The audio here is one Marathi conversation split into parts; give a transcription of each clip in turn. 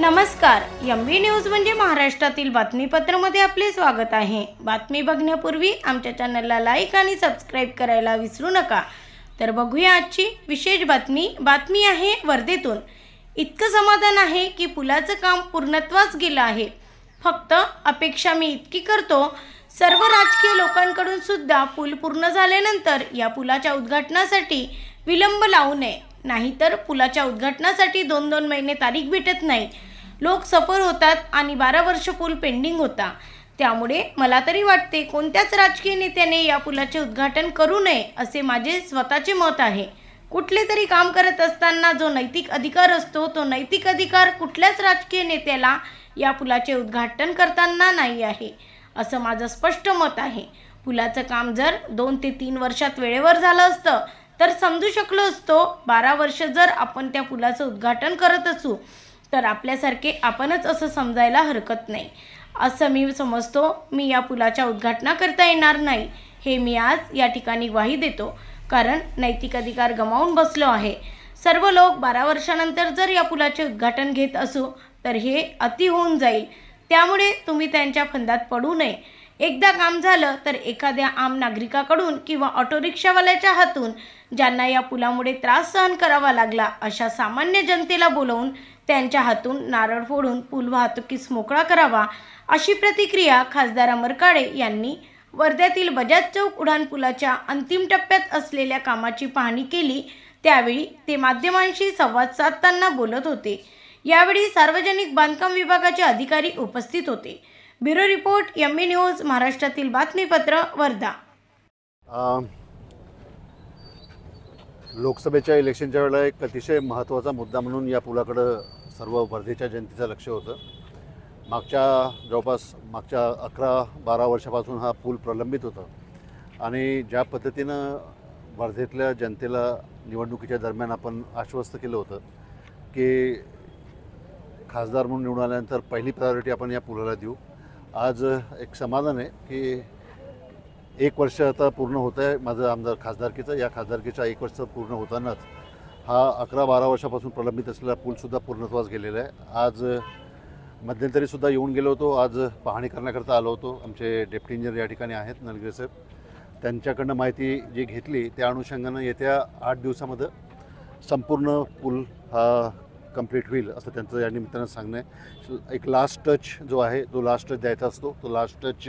नमस्कार एम बी न्यूज म्हणजे महाराष्ट्रातील बातमीपत्रामध्ये आपले स्वागत आहे. बातमी बघण्यापूर्वी आमच्या चॅनलला लाईक आणि सबस्क्राईब करायला विसरू नका. तर बघूया आजची विशेष बातमी. बातमी आहे वर्धेतून. इतकं समाधान आहे की पुलाचं काम पूर्णत्वास गेलं आहे. फक्त अपेक्षा मी इतकी करतो सर्व राजकीय लोकांकडून सुद्धा पूल पूर्ण झाल्यानंतर या पुलाच्या उद्घाटनासाठी विलंब लावू नये. नाहीतर पुलाच्या उद्घाटनासाठी दोन दोन महिने तारीख भेटत नाही. लोक सफर होतात आणि बारा वर्ष पूल पेंडिंग होता. त्यामुळे मला तरी वाटते कोणत्याच राजकीय नेत्याने या पुलाचे उद्घाटन करू नये असे माझे स्वतःचे मत आहे. कुठले तरी काम करत असताना जो नैतिक अधिकार असतो तो नैतिक अधिकार कुठल्याच राजकीय नेत्याला या पुलाचे उद्घाटन करताना नाही आहे असं माझं स्पष्ट मत आहे. पुलाचं काम जर दोन ते तीन वर्षात वेळेवर झालं असतं तर समजू शकलो असतो बारा वर्ष जर आपण त्या पुलाचं उद्घाटन करत असू तर आपल्यासारखे आपणच असं समजायला हरकत नाही. असं मी समजतो मी या पुलाच्या उद्घाटना करता येणार नाही हे मी आज या ठिकाणी ग्वाही देतो. कारण नैतिक अधिकार गमावून बसलो आहे. सर्व लोक बारा वर्षानंतर जर या पुलाचे उद्घाटन घेत असू तर हे अति होऊन जाईल. त्यामुळे तुम्ही त्यांच्या फंदात पडू नये. एकदा काम झालं तर एखाद्या आम नागरिकाकडून किंवा ऑटो रिक्षावाल्याच्या हातून ज्यांना या पुलामुळे त्रास सहन करावा लागला अशा सामान्य जनतेला बोलवून त्यांच्या हातून नारळ फोडून पूल वाहतुकीस मोकळा करावा अशी प्रतिक्रिया खासदार अमर काळे यांनी वर्ध्यातील बजाज चौक उड्डाणपुलाच्या अंतिम टप्प्यात असलेल्या कामाची पाहणी केली. त्यावेळी ते माध्यमांशी संवाद साधताना बोलत होते. यावेळी सार्वजनिक बांधकाम विभागाचे अधिकारी उपस्थित होते. Bureau report M B news महाराष्ट्रातील बातमीपत्र वर्धा. लोकसभेच्या इलेक्शनच्या वेळेला एक अतिशय महत्त्वाचा मुद्दा म्हणून या पुलाकडं सर्व वर्धेच्या जनतेचं लक्ष होतं. मागच्या जवळपास मागच्या अकरा बारा वर्षापासून हा पूल प्रलंबित होता. आणि ज्या पद्धतीनं वर्धेतल्या जनतेला निवडणुकीच्या दरम्यान आपण आश्वस्त केलं होतं की खासदार म्हणून निवडून आल्यानंतर पहिली प्रायोरिटी आपण या पुलाला देऊ. आज एक समाधान आहे की एक वर्ष आता पूर्ण होतं आहे. माझं आमदार खासदारकीचं या खासदारकीच्या एक वर्ष पूर्ण होतानाच हा अकरा बारा वर्षापासून प्रलंबित असलेला पूलसुद्धा पूर्णत्वास गेलेला आहे. आज मध्यंतरीसुद्धा येऊन गेलो होतो. आज पाहणी करण्याकरता आलो होतो. आमचे डेप्टी इंजिनियर या ठिकाणी आहेत नलगिरे साहेब. त्यांच्याकडनं माहिती जी घेतली त्या अनुषंगानं येत्या आठ दिवसामध्ये संपूर्ण पूल हा कंप्लीट होईल असं त्यांचं या निमित्तानं सांगणं आहे. एक लास्ट टच जो आहे तो लास्ट टच द्यायचा असतो. तो लास्ट टच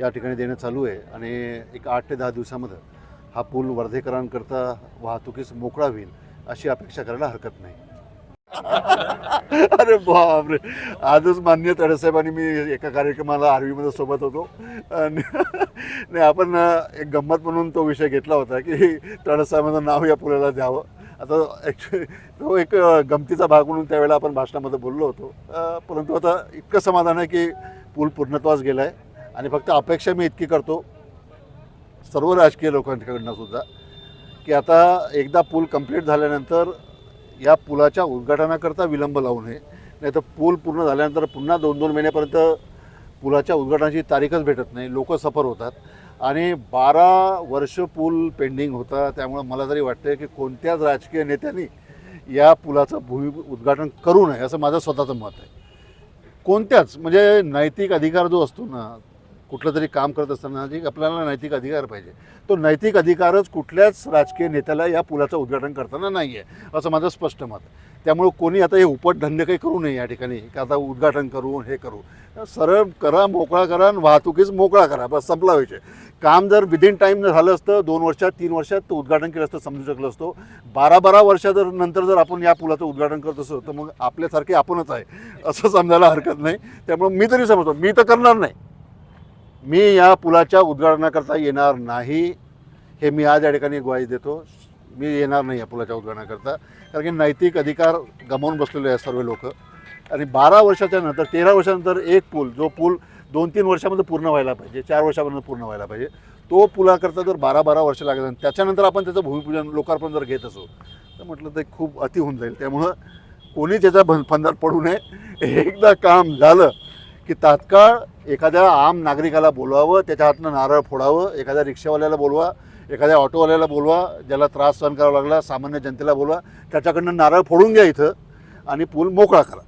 या ठिकाणी देणं चालू आहे. आणि एक आठ ते दहा दिवसामध्ये हा पूल वर्धेकरांकरता वाहतुकीस मोकळा होईल अशी अपेक्षा करायला हरकत नाही. अरे बापरे! आजच मान्य तडसाहेबांनी मी एका कार्यक्रमाला आर्वीमध्ये सोबत होतो. आणि नाही आपण एक गंमत म्हणून तो विषय घेतला होता की तडसाहेबांचं नाव या पुलाला द्यावं. आता ॲक्च्युली तो एक गमतीचा भाग म्हणून त्यावेळेला आपण भाषणामध्ये बोललो होतो. परंतु आता इतकं समाधान आहे की पूल पूर्णत्वास गेला आहे आणि फक्त अपेक्षा मी इतकी करतो सर्व राजकीय लोकांकडनं सुद्धा की आता एकदा पूल कंप्लीट झाल्यानंतर या पुलाच्या उद्घाटनाकरता विलंब लावू नये. नाही तर पूल पूर्ण झाल्यानंतर पुन्हा दोन दोन महिन्यापर्यंत पुलाच्या उद्घाटनाची तारीखच भेटत नाही. लोक सफर होतात. आणि बारा वर्ष पूल पेंडिंग होता त्यामुळं मला तरी वाटतं की कोणत्याच राजकीय नेत्यांनी या पुलाचं भूमी उद्घाटन करू नये असं माझं स्वतःचं मत आहे. कोणत्याच म्हणजे नैतिक अधिकार जो असतो ना कुठलं तरी काम करत असताना जी आपल्याला नैतिक अधिकार पाहिजे. तो नैतिक अधिकारच कुठल्याच राजकीय नेत्याला या पुलाचं उद्घाटन करताना नाही आहे असं माझं स्पष्ट मत. त्यामुळे कोणी आता हे उपटधंदे काही करू नये या ठिकाणी. की आता उद्घाटन करू हे करू. सरळ करा मोकळा करा आणि वाहतुकीच मोकळा करा. बस संपला विषय काम जर विदिन टाईम जर झालं असतं दोन वर्षात तीन वर्षात तो उद्घाटन केलं असतं समजू शकलं असतो. बारा बारा वर्षा जर नंतर जर आपण या पुलाचं उद्घाटन करत असतो तर मग आपल्यासारखे आपणच आहे असं समजायला हरकत नाही. त्यामुळे मी तरी समजतो. मी तर करणार नाही. मी या पुलाच्या उद्घाटनाकरता येणार नाही. हे मी आज या ठिकाणी ग्वाही देतो. मी येणार नाही या पुलाच्या उद्घाटनाकरता. कारण की नैतिक अधिकार गमावून बसलेले आहेत सर्व लोक. आणि बारा वर्षाच्या नंतर तेरा वर्षानंतर एक पूल जो पूल दोन तीन वर्षामध्ये पूर्ण व्हायला पाहिजे चार वर्षापर्यंत पूर्ण व्हायला पाहिजे तो पुलाकरता जर बारा बारा वर्ष लागत आणि त्याच्यानंतर आपण त्याचं भूमिपूजन लोकार्पण जर घेत असू तर म्हटलं ते खूप अति होऊन जाईल. त्यामुळं कोणी त्याचा भन फंदात पडू नये. एकदा काम झालं की तात्काळ एखाद्या आम नागरिकाला बोलवावं त्याच्या हातनं नारळ फोडावं एखाद्या रिक्षावाल्याला बोलवा एखाद्या ऑटोवाल्याला बोलवा ज्याला त्रास सहन करावा लागला सामान्य जनतेला बोलवा त्याच्याकडनं नारळ फोडून घ्या इथं आणि पूल मोकळा करा.